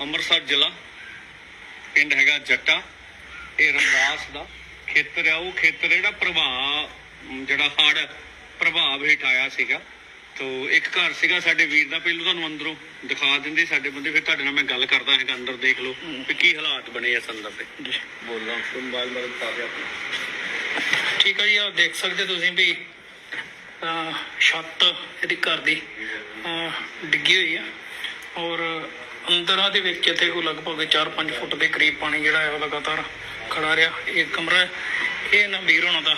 ਅੰਮ੍ਰਿਤਸਰ ਜ਼ਿਲ੍ਹਾ ਪਿੰਡ ਹੈਗਾ ਜੱਟਾ ਇਹ ਰਮਦਾਸ ਦਾ ਖੇਤਰ ਆ ਉਹ ਖੇਤਰ ਜਿਹੜਾ ਪ੍ਰਭਾਵ ਜਿਹੜਾ ਹੜ ਪ੍ਰਭਾਵ ਹੇਠ ਆਇਆ ਸੀਗਾ। ਤੋ ਇੱਕ ਘਰ ਸੀਗਾ ਸਾਡੇ ਵੀਰ ਦਾ ਪਹਿਲੋਂ ਤੁਹਾਨੂੰ ਅੰਦਰੋਂ ਦਿਖਾ ਦਿੰਦੇ ਸਾਡੇ ਬੰਦੇ ਫਿਰ ਤੁਹਾਡੇ ਨਾਲ ਮੈਂ ਗੱਲ ਕਰਦਾ ਹੈਗਾ ਅੰਦਰ ਦੇਖ ਲਓ ਵੀ ਕੀ ਹਾਲਾਤ ਬਣੇ ਇਸ ਅੰਦਰ ਦੇ। ਬੋਲਾਂ ਮੋਬਾਈਲ ਮਦਦ ਕਰ ਰਿਹਾ ਠੀਕ ਹੈ ਜੀ ਆ ਦੇਖ ਸਕਦੇ ਤੁਸੀਂ ਵੀ ਛੱਤ ਇਹਦੀ ਘਰ ਦੀ ਡਿੱਗੀ ਹੋਈ ਆ। ਔਰ ਅੰਦਰਾਂ ਦੇ ਵਿੱਚ ਇੱਥੇ ਕੋਈ ਲਗਭਗ 4-5 ਫੁੱਟ ਦੇ ਕਰੀਬ ਪਾਣੀ ਜਿਹੜਾ ਹੈ ਉਹ ਲਗਾਤਾਰ ਖੜਾ ਰਿਹਾ। ਇਹ ਕਮਰਾ ਹੈ, ਇਹ ਨਾ ਵੀਰ ਹੋਣਾ ਦਾ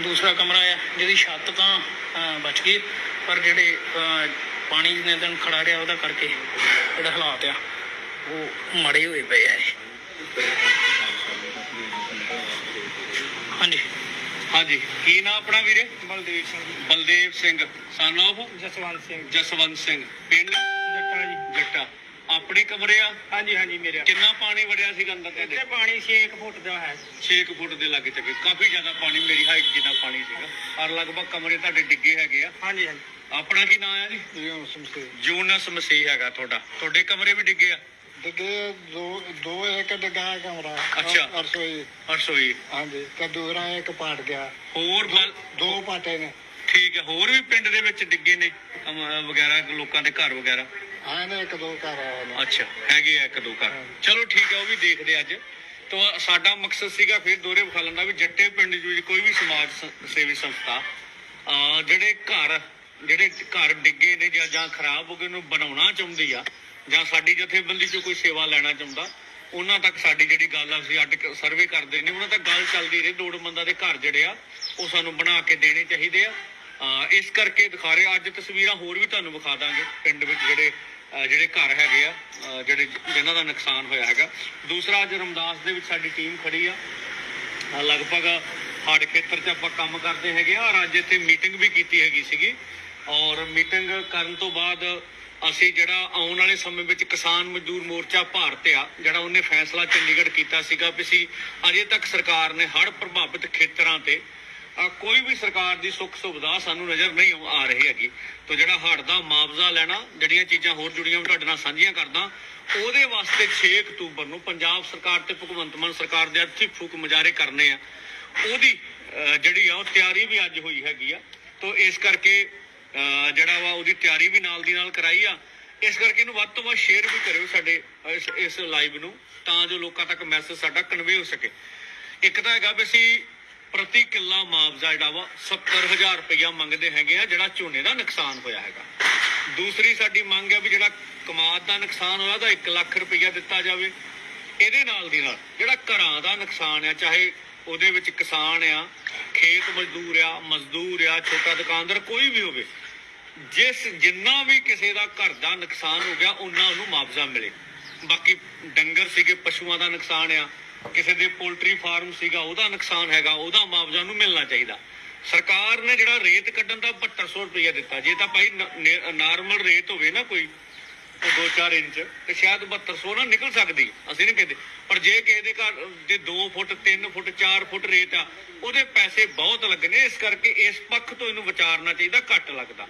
ਦੂਸਰਾ ਕਮਰਾ ਹੈ। ਜਿਹਦੀ ਛੱਤ ਤਾਂ ਬਚ ਗਈ ਪਰ ਜਿਹੜੇ ਪਾਣੀ ਨੇ ਦਿਨ ਖੜਾ ਰਿਹਾ ਉਹਦਾ ਕਰਕੇ ਜਿਹੜੇ ਹਾਲਾਤ ਆ ਉਹ ਮਾੜੇ ਹੋਏ ਪਏ ਆ। ਹਾਂਜੀ। ਹਾਂਜੀ। ਕੀ ਨਾਮ ਆਪਣਾ ਵੀਰੇ? ਬਲਦੇਵ ਸਿੰਘ। ਬਲਦੇਵ ਸਿੰਘ। of ਜਸਵੰਤ ਸਿੰਘ। ਜਸਵੰਤ ਸਿੰਘ। ਪਿੰਡ? ਜੀ। ਆਪਣੇ ਕਮਰੇ ਆ? ਹਾਂਜੀ ਹਾਂਜੀ ਮੇਰੇ ਕਿੰਨਾ ਪਾਣੀ ਵੜਿਆ ਸੀਗਾ ਅੰਦਰ ਇੱਥੇ ਤੁਹਾਡੇ ਪਾਣੀ 6 ਫੁੱਟ ਦਾ ਹੈ। 6 ਫੁੱਟ ਦੇ ਲਾਗੇ ਤੱਕ ਕਾਫੀ ਜ਼ਿਆਦਾ ਪਾਣੀ ਮੇਰੀ ਹਾਈਟ ਜਿੰਨਾ ਪਾਣੀ ਸੀਗਾ। ਔਰ ਲਗਭਗ ਕਮਰੇ ਤੁਹਾਡੇ ਡਿੱਗੇ ਹੈਗੇ ਆ। ਹਾਂਜੀ ਹਾਂਜੀ। ਆਪਣਾ ਕੀ ਨਾਮ ਆ ਜੀ? ਜੀ ਸਮਸੇ ਜੂਨਸ ਮਸੀਹ ਹੈਗਾ ਤੁਹਾਡਾ। ਤੁਹਾਡੇ ਕਮਰੇ ਵੀ ਡਿੱਗੇ ਆ? ਡਿੱਗੇ ਦੋ ਦੋ ਇੱਕ ਡਿੱਗਾ ਹੈ ਕਮਰਾ। ਅੱਛਾ। ਰਸੋਈ ਰਸੋਈ ਹਾਂਜੀ ਤੇ ਦੂਸਰਾ ਇੱਕ ਪਾਟ ਗਿਆ। ਹੋਰ ਬਲ- ਦੋ ਪਾਟੇ ਨੇ। ਠੀਕ ਹੈ ਹੋਰ ਵੀ ਪਿੰਡ ਦੇ ਵਿੱਚ ਡਿੱਗੇ ਨੇ ਅਮ, ਵਗੈਰਾ ਲੋਕਾਂ ਦੇ ਘਰ ਵਗੈਰਾ? ਆਏ ਨੇ ਇੱਕ ਦੋ ਘਰ ਆਏ ਨੇ। ਅੱਛਾ ਹੈਗੇ ਆ ਇੱਕ ਦੋ ਘਰ। ਚਲੋ ਠੀਕ ਹੈ ਉਹ ਵੀ ਦੇਖਦੇ ਆ ਅੱਜ। ਤਾਂ ਸਾਡਾ ਮਕਸਦ ਸੀਗਾ ਫਿਰ ਦੋਰੇ ਵਿਖਾਲਣ ਦਾ ਵੀ ਜੱਟੇ ਪਿੰਡ ਦੇ ਵਿੱਚ ਕੋਈ ਵੀ ਸਮਾਜ ਸ- ਸੇਵੀ ਸੰਸਥਾ ਅਹ ਜਿਹੜੇ ਘਰ ਜਿਹੜੇ ਘਰ ਡਿੱਗੇ ਨੇ ਜਾਂ ਜਾਂ ਖਰਾਬ ਹੋ ਗਏ ਨੂੰ ਬਣਾਉਣਾ ਚਾਹੁੰਦੀ ਆ ਜਾਂ ਸਾਡੀ ਜਥੇਬੰਦੀ ਚੋਂ ਕੋਈ ਸੇਵਾ ਲੈਣਾ ਚਾਹੁੰਦਾ ਉਹਨਾਂ ਤੱਕ ਸਾਡੀ ਜਿਹੜੀ ਗੱਲ ਆ ਅਸੀਂ ਅੱਡ ਸਰਵੇ ਕਰਦੇ ਨੇ। ਉਹਨਾਂ ਤੱਕ ਗੱਲ ਚੱਲਦੀ ਰਹੇ ਲੋੜਵੰਦਾਂ ਦੇ ਘਰ ਜਿਹੜੇ ਆ ਉਹ ਸਾਨੂੰ ਬਣਾ ਕੇ ਦੇਣੇ ਚਾਹੀਦੇ ਆ। ਇਸ ਕਰਕੇ ਦਿਖਾ ਰਹੇ ਅੱਜ ਤਸਵੀਰਾਂ ਹੋਰ ਵੀ ਤੁਹਾਨੂੰ ਵਿਖਾ ਦਾਂਗੇ ਪਿੰਡ ਵਿੱਚ ਜਿਹੜੇ ਜਿਹੜੇ ਘਰ ਹੈਗੇ ਆ ਜਿਹੜੇ ਜਿਨ੍ਹਾਂ ਦਾ ਨੁਕਸਾਨ ਹੋਇਆ ਹੈਗਾ। ਦੂਸਰਾ, ਅੱਜ ਰਮਦਾਸ ਦੇ ਵਿੱਚ ਸਾਡੀ ਟੀਮ ਖੜੀ ਆ। ਲਗਭਗ ਹੜ ਖੇਤਰ 'ਚ ਆਪਾਂ ਕੰਮ ਕਰਦੇ ਹੈਗੇ ਆ ਔਰ ਅੱਜ ਇੱਥੇ ਮੀਟਿੰਗ ਵੀ ਕੀਤੀ ਹੈਗੀ ਸੀਗੀ। ਔਰ ਮੀਟਿੰਗ ਕਰਨ ਤੋਂ ਬਾਅਦ ਅਸੀਂ ਜਿਹੜਾ ਆਉਣ ਵਾਲੇ ਸਮੇਂ ਵਿੱਚ ਕਿਸਾਨ ਮਜ਼ਦੂਰ ਮੋਰਚਾ ਭਾਰਤ ਆ, ਜਿਹੜਾ ਉਹਨੇ ਫੈਸਲਾ ਚੰਡੀਗੜ੍ਹ ਕੀਤਾ ਸੀਗਾ ਵੀ ਅਸੀਂ ਅਜੇ ਤੱਕ ਸਰਕਾਰ ਨੇ ਹੜ ਪ੍ਰਭਾਵਿਤ ਖੇਤਰਾਂ ਤੇ ਕੋਈ ਵੀ ਸਰਕਾਰ ਦੀ ਸੁੱਖ ਸੁਵਿਧਾ ਸਾਨੂੰ ਨਜ਼ਰ ਨਹੀਂ ਆ ਰਹੀ ਹੈਗੀ। ਤੋ ਜਿਹੜਾ ਹੜ੍ਹ ਦਾ ਮੁਆਵਜ਼ਾ ਲੈਣਾ, ਜਿਹੜੀਆਂ ਚੀਜ਼ਾਂ ਹੋਰ ਜੁੜੀਆਂ ਮੈਂ ਤੁਹਾਡੇ ਨਾਲ ਸਾਂਝੀਆਂ ਕਰਦਾ, ਉਹਦੇ ਵਾਸਤੇ 6 ਅਕਤੂਬਰ ਨੂੰ ਪੰਜਾਬ ਸਰਕਾਰ ਤੇ ਭਗਵੰਤ ਮਾਨ ਸਰਕਾਰ ਦੇ ਅਰਥੀ ਫੂਕ ਮੁਜ਼ਾਹਰੇ ਕਰਨੇ ਆ। ਉਹਦੀ ਜਿਹੜੀ ਆ, ਉਹ ਤਿਆਰੀ ਵੀ ਅੱਜ ਹੋਈ ਹੈਗੀ ਆ। ਤੋ ਇਸ ਕਰਕੇ ਜਿਹੜਾ ਵਾ ਉਹਦੀ ਤਿਆਰੀ ਵੀ ਨਾਲ ਦੀ ਨਾਲ ਕਰਾਈ ਆ। ਇਸ ਕਰਕੇ ਇਹਨੂੰ ਵੱਧ ਤੋਂ ਵੱਧ ਸ਼ੇਅਰ ਵੀ ਕਰਿਓ ਸਾਡੇ, ਇਸ ਇਸ ਲਾਈਵ ਨੂੰ, ਤਾਂ ਜੋ ਲੋਕਾਂ ਤੱਕ ਮੈਸੇਜ ਸਾਡਾ ਕਨਵੇ ਹੋ ਸਕੇ। ਇੱਕ ਤਾਂ ਹੈਗਾ ਵੀ ਅਸੀਂ ਪ੍ਰਤੀ ਕਿੱਲਾ ਮੁਆਵਜ਼ਾ ਜਿਹੜਾ ਵਾ 70000 ਰੁਪਇਆ ਮੰਗਦੇ ਹੈਗੇ ਆ, ਜਿਹੜਾ ਝੋਨੇ ਦਾ ਨੁਕਸਾਨ ਹੋਇਆ ਹੈਗਾ। ਦੂਸਰੀ ਸਾਡੀ ਮੰਗ ਹੈ ਵੀ ਜਿਹੜਾ ਕਮਾਦ ਦਾ ਨੁਕਸਾਨ ਹੋਇਆ ਤਾਂ 1 ਲੱਖ ਰੁਪਇਆ ਦਿੱਤਾ ਜਾਵੇ। ਇਹਦੇ ਨਾਲ ਦੀ ਨਾਲ ਜਿਹੜਾ ਘਰਾਂ ਦਾ ਨੁਕਸਾਨ ਆ, ਚਾਹੇ ਉਹਦੇ ਵਿੱਚ ਕਿਸਾਨ ਆ, ਖੇਤ ਮਜ਼ਦੂਰ ਆ ਮਜ਼ਦੂਰ ਆ, ਛੋਟਾ ਦੁਕਾਨਦਾਰ, ਕੋਈ ਵੀ ਹੋਵੇ, ਜਿਸ ਜਿੰਨਾ ਵੀ ਕਿਸੇ ਦਾ ਘਰ ਦਾ ਨੁਕਸਾਨ ਹੋ ਗਿਆ, ਉਹਨਾਂ ਨੂੰ ਮੁਆਵਜ਼ਾ ਮਿਲੇ। ਬਾਕੀ ਡੰਗਰ ਸੀਗੇ, ਪਸ਼ੂਆਂ ਦਾ ਨੁਕਸਾਨ ਆ ਕਿਸੇ ਦੇ ਪੋਲਟਰੀ ਫਾਰਮ ਸੀਗਾ, ਉਹਦਾ ਨੁਕਸਾਨ ਹੈਗਾ, ਉਹਦਾ ਮੁਆਵਜ਼ਾ ਨੂੰ ਮਿਲਣਾ ਚਾਹੀਦਾ। ਸਰਕਾਰ ਨੇ ਜਿਹੜਾ ਰੇਤ ਕੱਢਣ ਦਾ 7200 ਰੁਪਇਆ ਦਿੱਤਾ, ਜੇ ਤਾਂ ਭਾਈ ਨਾਰਮਲ ਰੇਤ ਹੋਵੇ ਨਾ ਕੋਈ 2-4 ਇੰਚ, ਤੇ ਸ਼ਾਇਦ 7200 ਨਾ ਨਿਕਲ ਸਕਦੀ, ਅਸੀਂ ਨਹੀਂ ਕਹਿੰਦੇ। ਪਰ ਜੇ ਕਿਸੇ ਦੇ ਘਰ, ਜੇ 2 ਫੁੱਟ 3 ਫੁੱਟ 4 ਫੁੱਟ ਰੇਤ ਆ, ਉਹਦੇ ਪੈਸੇ ਬਹੁਤ ਲੱਗਣੇ, ਇਸ ਕਰਕੇ ਇਸ ਪੱਖ ਤੋਂ ਇਹਨੂੰ ਵਿਚਾਰਨਾ ਚਾਹੀਦਾ, ਘੱਟ ਲੱਗਦਾ।